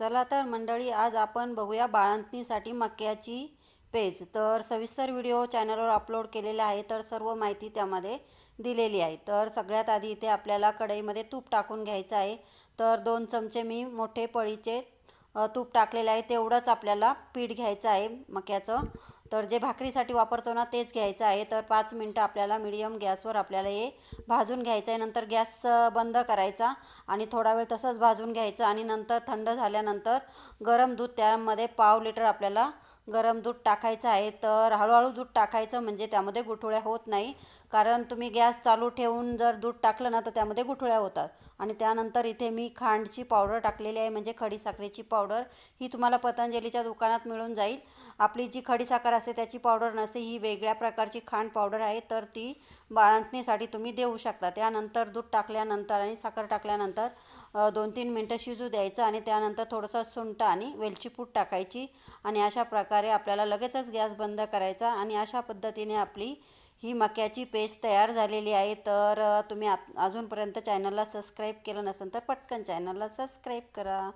चला तर मंडळी आज आपण बघूया बाळंतणीसाठी मक्याची पेज. तर सविस्तर व्हिडिओ चॅनलवर अपलोड केलेला आहे तर सर्व माहिती त्यामध्ये दिलेली आहे. तर सगळ्यात आधी इथे आपल्याला कढईमध्ये तूप टाकून घ्यायचं आहे. तर दोन चमचे मी मोठे पळीचे तूप टाकलेलं आहे. तेवढंच आपल्याला पीठ घ्यायचं आहे मक्याचं. तर जे भाकरीसाठी वापरतो ना तेच घ्यायचं आहे. तर पाच मिनटं आपल्याला मिडियम गॅसवर आपल्याला हे भाजून घ्यायचं आहे नंतर गॅस बंद करायचा आणि थोडा वेळ तसंच भाजून घ्यायचं आणि नंतर थंड झाल्यानंतर गरम दूध त्यामध्ये पाव लिटर आपल्याला गरम दूध टाकायचं आहे तर हळूहळू दूध टाकायचं म्हणजे त्यामध्ये गुठळ्या होत नाही. कारण तुम्ही गॅस चालू ठेवून जर दूध टाकलं ना तर त्यामध्ये गुठळ्या होतात. आणि त्यानंतर इथे मी खांडची पावडर टाकलेली आहे म्हणजे खडीसाखरेची पावडर. ही तुम्हाला पतंजलीच्या दुकानात मिळून जाईल. आपली जी खडीसाखर असते त्याची पावडर नसते. ही वेगळ्या प्रकारची खांड पावडर आहे तर ती बाळंतणीसाठी तुम्ही देऊ शकता. त्यानंतर दूध टाकल्यानंतर आणि साखर टाकल्यानंतर दोन तीन मिनटं शिजू द्यायचं आणि त्यानंतर थोडंसं सुंठ आणि वेलची पूड टाकायची. आणि अशा प्रकारे आपल्याला लगेचच गॅस बंद करायचा आणि अशा पद्धतीने आपली ही मक्याची पेस्ट तयार झालेली आहे. तर तुम्ही आत अजूनपर्यंत चॅनलला सबस्क्राईब केलं नसेल तर पटकन चॅनलला सबस्क्राईब करा.